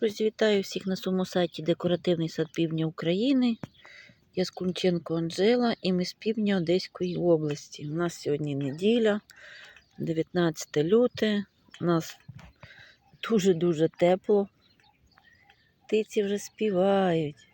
Друзі, вітаю всіх на своєму сайті Декоративний сад Півдня України. Я з Кунченко Анжела і ми з півдня Одеської області. У нас сьогодні неділя, 19 люте. У нас дуже-дуже тепло. Птиці вже співають.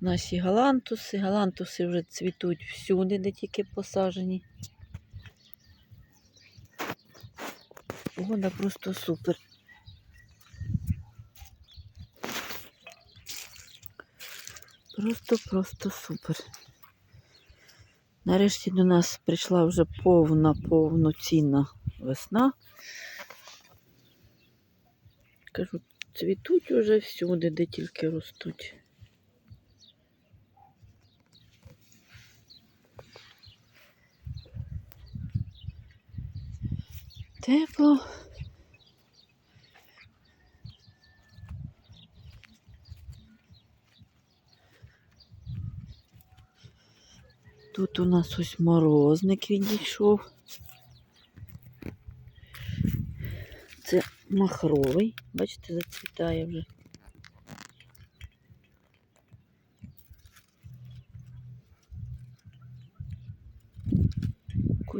Наші галантуси. Галантуси вже цвітуть всюди, де тільки посаджені. Погода просто супер. Просто-просто супер. Нарешті до нас прийшла вже повна, повноцінна весна. Кажу, цвітуть уже всюди, де тільки ростуть. Тепло. Тут у нас ось морозник відійшов. Це махровий, бачите, зацвітає вже.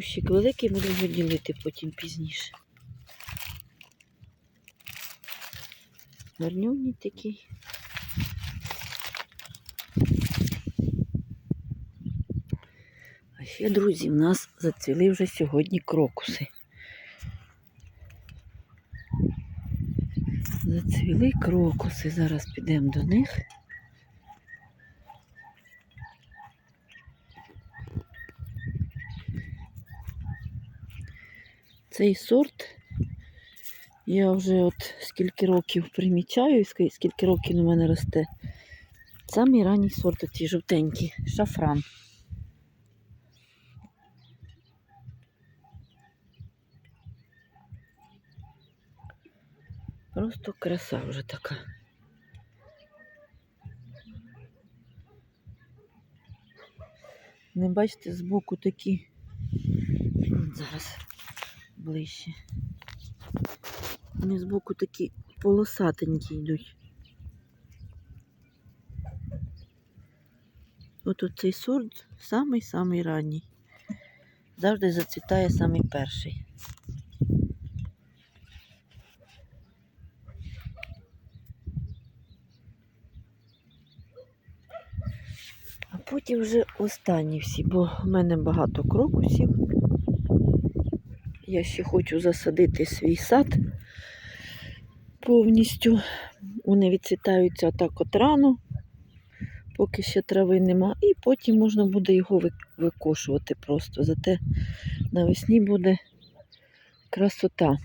Кущик великий, буду його ділити потім пізніше. Гарнюній такий. А ще, друзі, в нас зацвіли вже сьогодні крокуси. Зацвіли крокуси. Зараз підемо до них. Цей сорт я вже от скільки років примічаю, ск- скільки років у мене росте. Самий ранній сорт, оці жовтенькі, шафран. Просто краса вже така. Не бачите, збоку такі. От Зараз ближче. Вони збоку такі полосатенькі йдуть. От цей сорт самий-самий ранній. Завжди зацвітає самий перший. А потім вже останні всі, бо в мене багато крокусів. Я ще хочу засадити свій сад повністю. Вони відцвітаються так от рано, поки ще трави нема, і потім можна буде його викошувати просто. Зате навесні буде красота.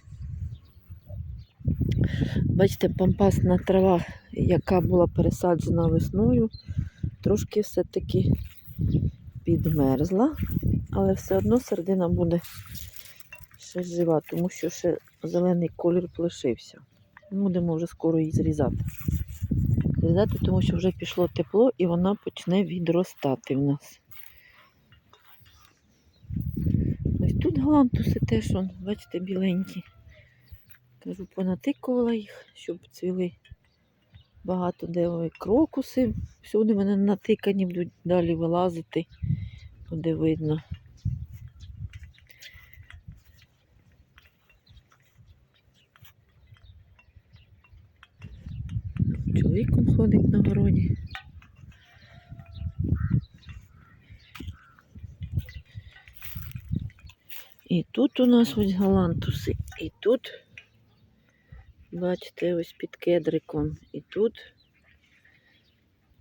Бачите, пампасна трава, яка була пересаджена весною, трошки все-таки підмерзла, але все одно середина буде ще жива, тому що ще зелений колір лишився. Будемо вже скоро її зрізати. Зрізати, тому що вже пішло тепло і вона почне відростати в нас. Ось тут галантуси теж, вон, бачите, біленькі. Кажу, понатикувала їх, щоб цвіли багато де крокуси. Всюди мене натикані будуть далі вилазити, буде видно. Чоловіком ходить на городі. І тут у нас ось галантуси, і тут, бачите, ось під кедриком, і тут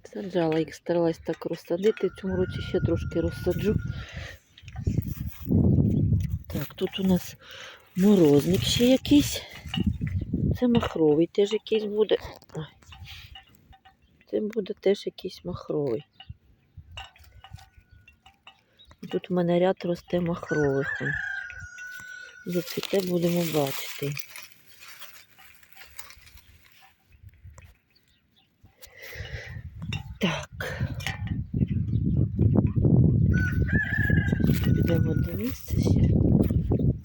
саджала їх, старалась так розсадити. Цьому році ще трошки розсаджу. Так, тут у нас морозник ще якийсь. Це махровий теж якийсь буде. Ой. Це буде теж якийсь махровий. Тут у мене ряд росте махрових. Зацвіте будемо бачити. Так. Підемо до місця.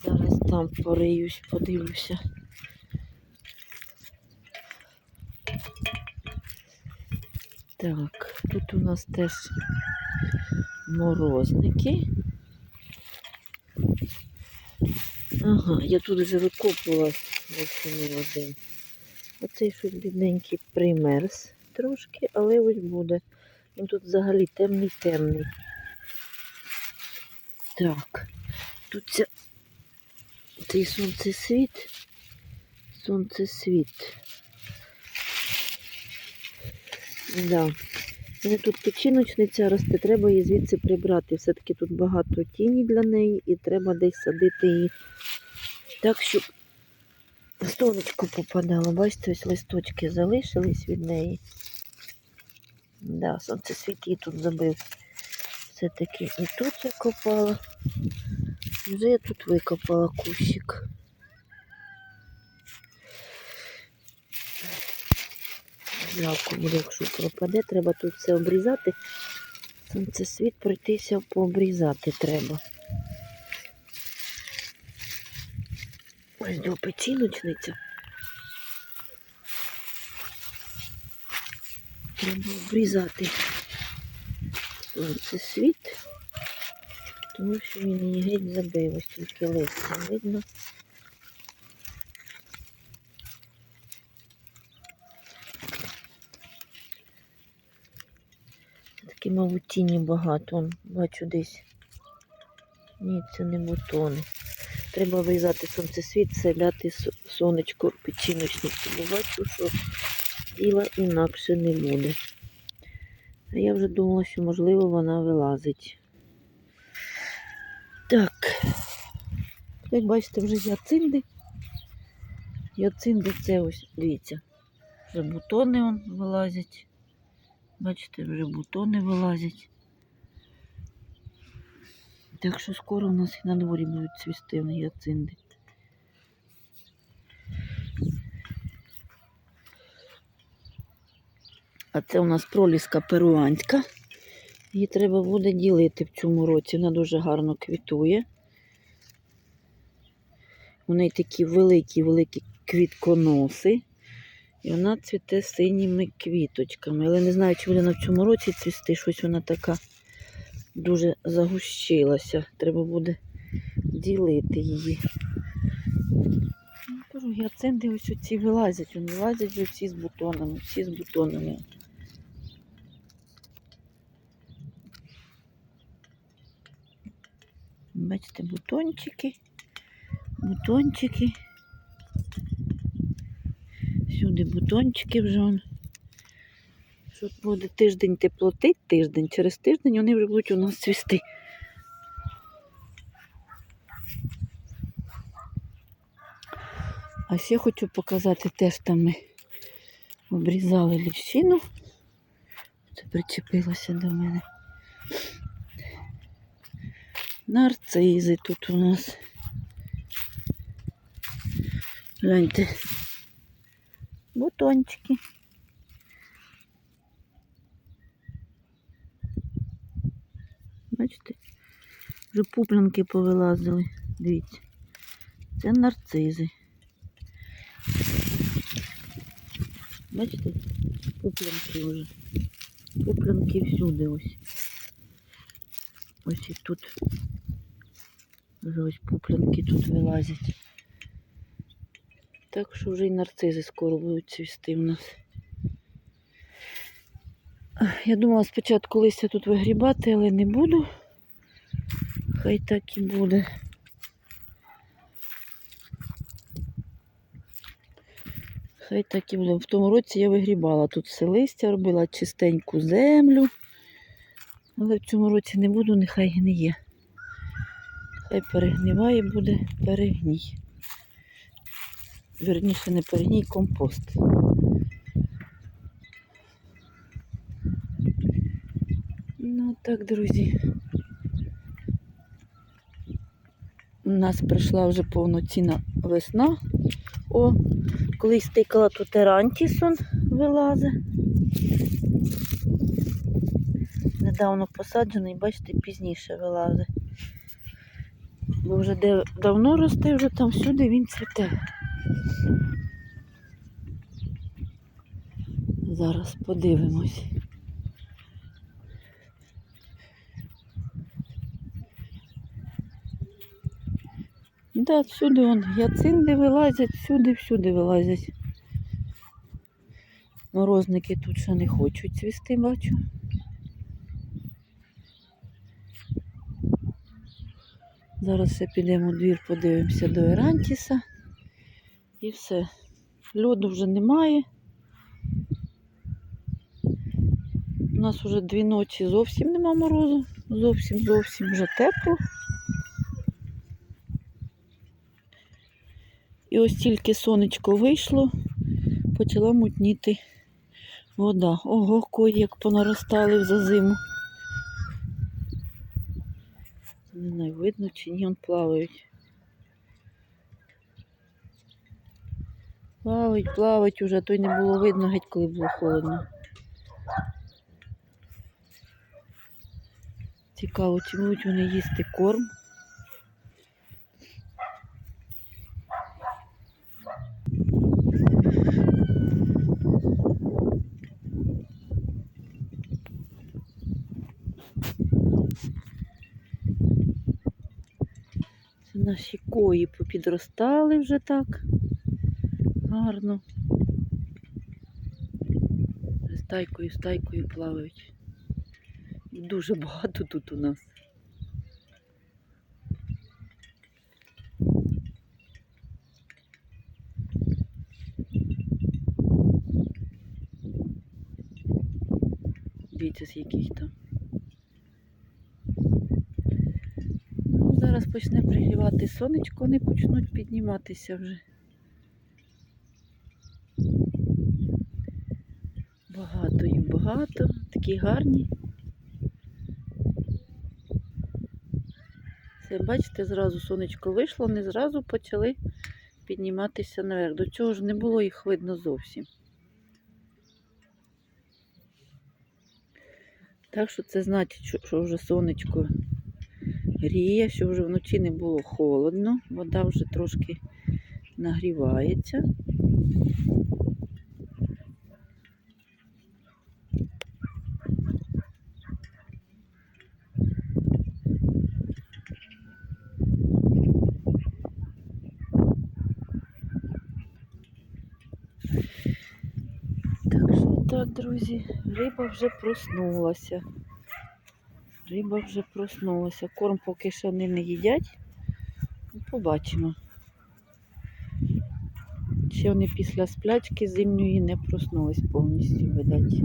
Зараз там пориюсь, подивлюся. Так, тут у нас теж морозники. Ага, я тут вже викопувала один. Оцей щось бідненький примерз трошки, але ось буде. Він тут взагалі темний-темний. Так, тут ця, цей сонцесвіт. Сонцесвіт. Да. У тут печіночниця росте, треба її звідси прибрати. Все-таки тут багато тіні для неї і треба десь садити її так, щоб сонечко попадало. Бачите, ось листочки залишились від неї. Да, сонцесвіт її тут забив. Все-таки і тут я копала. Вже я тут викопала кущик. Жалко буде, якщо пропаде, треба тут все обрізати. Сонцесвіт пройтися пообрізати треба. Ось до печіночниця. Треба обрізати сонцесвіт, тому що він її геть забив, ось тільки листя видно. Мабуть, тіні багато. Он, бачу десь. Ні, це не бутони. Треба вирізати сонцесвіт, со- сонечко печіночниці, бо бачу, що діла інакше не буде. А я вже думала, що можливо вона вилазить. Так. Як бачите, вже яцинди. Яцинди це ось, дивіться. Вже бутони он вилазять. Бачите, вже бутони вилазять. Так що скоро у нас і на дворі будуть цвісти гіацинди. А це у нас проліска перуанська. Її треба буде ділити в цьому році. Вона дуже гарно квітує. У неї такі великі-великі квітконоси. І вона цвіте синіми квіточками. Але не знаю, чи буде вона в цьому році цвісти. Щось вона така дуже загущилася. Треба буде ділити її. Ну, Кажу, ось оці вилазять. Вони вилазять всі з бутонами, всі з бутонами. Бачите, бутончики, бутончики. Всюди бутончики вже. он. Буде тиждень теплоти, тиждень. Через тиждень вони вже будуть у нас цвісти. А ще хочу показати, теж там ми обрізали ліщину. Це причепилося до мене. Нарцизи тут у нас. Гляньте. Бутончики. Бачите? Вже пуплянки повилазили. Дивіться. Це нарцизи. Бачите? Пуплянки вже. Пуплянки всюди ось. Ось і тут. Вже ось пуплянки тут вилазять. Так що вже і нарцизи скоро будуть цвісти в нас. Я думала спочатку листя тут вигрібати, але не буду. Хай так і буде. Хай так і буде. В тому році я вигрібала тут все листя, робила чистеньку землю. Але в цьому році не буду, нехай гниє. Хай перегниває, буде перегній. Верніше не перегній, компост. Ну так, друзі. У нас прийшла вже повноцінна весна. О, колись тикала тут ерантісон вилазить. Недавно посаджений, бачите, пізніше вилазить. Бо вже де давно росте, вже там всюди він цвіте. Зараз подивимось. Да, всюди он гіацинди вилазять, всюди-всюди вилазять. Морозники тут ще не хочуть цвісти, бачу. Зараз ще підемо у двір, подивимося до Ерантіса. І все. Льоду вже немає. У нас вже дві ночі зовсім нема морозу. Зовсім зовсім вже тепло. І ось тільки сонечко вийшло, почала мутніти вода. Ого, кої як понаростали за зиму. Не знаю, видно чи ні, он плавають. Плавають, плавають уже, то й не було видно геть, коли було холодно. Цікаво, чи будуть вони їсти корм. Це наші кої попідростали вже так. Гарно. Стайкою, стайкою плавають. Дуже багато тут у нас. Дивіться, скільки їх там. Ну, зараз почне пригрівати сонечко, вони почнуть підніматися вже. Багато такі гарні. Все, бачите, зразу сонечко вийшло, не зразу почали підніматися наверх. До цього ж не було їх видно зовсім. Так що це значить, що вже сонечко гріє, що вже вночі не було холодно, вода вже трошки нагрівається. Так що друзі, риба вже проснулася. Риба вже проснулася. Корм поки що вони не їдять. Ну, Побачимо. Ще вони після сплячки зимньої не проснулись повністю, видать.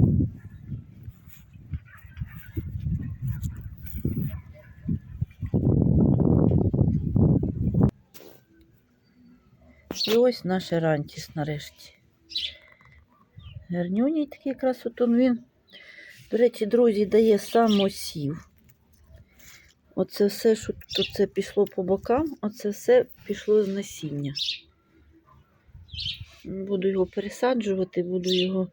І ось наш рантіс нарешті. Гарнюній такий красотун він. До речі, друзі, дає самосів. Оце все, що тут це пішло по бокам, оце все пішло з насіння. Буду його пересаджувати, буду його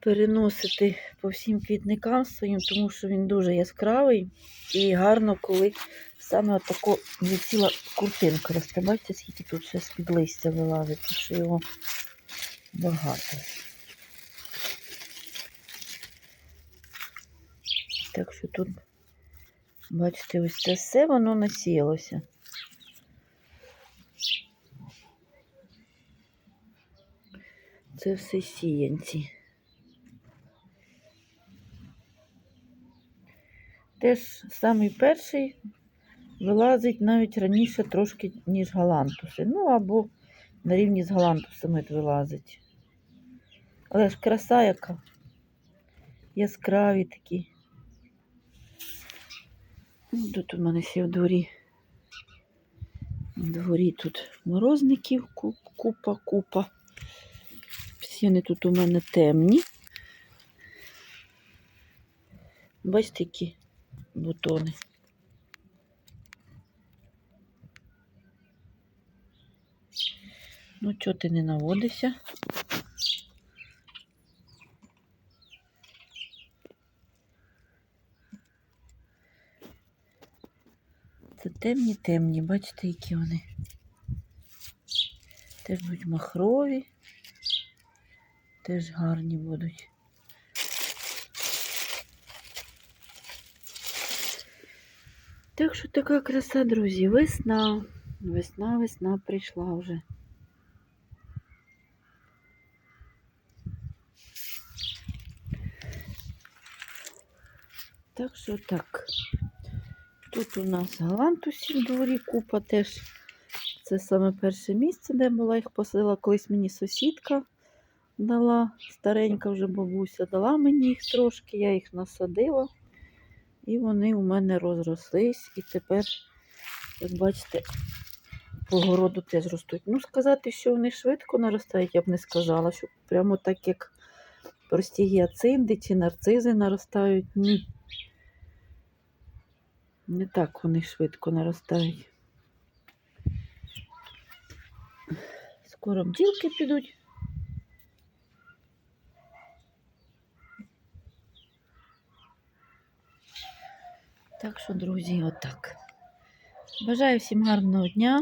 переносити по всім квітникам своїм, тому що він дуже яскравий і гарно, коли саме отако є ціла куртинка. Бачите, скільки тут ще з-під листя вилазить, ще його багато. Так що тут, бачите, ось це все воно насіялося. Це все сіянці. Теж самий перший вилазить навіть раніше трошки, ніж галантуси. Ну або на рівні з галантусами вилазить. Але ж краса яка. Яскраві такі. Тут у мене ще в дворі. В дворі тут морозників купа, купа. Всі вони тут у мене темні. Бачите, які бутони. Ну, чого ти не наводишся? Це темні, темні, бачите, які вони. Теж будуть махрові, теж гарні будуть. Так що така краса, друзі, весна. Весна, весна прийшла вже. Так що так. Тут у нас галантусів дворі купа теж. Це саме перше місце, де була їх посадила. Колись мені сусідка дала, старенька вже бабуся, дала мені їх трошки, я їх насадила. І вони у мене розрослись. І тепер, як бачите, по городу теж ростуть. Ну, сказати, що вони швидко наростають, я б не сказала, що прямо так, як прості гіацинти чи нарцизи наростають. Ні. Не так вони швидко наростають. Скоро бділки підуть. Так що, друзі, отак. Бажаю всім гарного дня.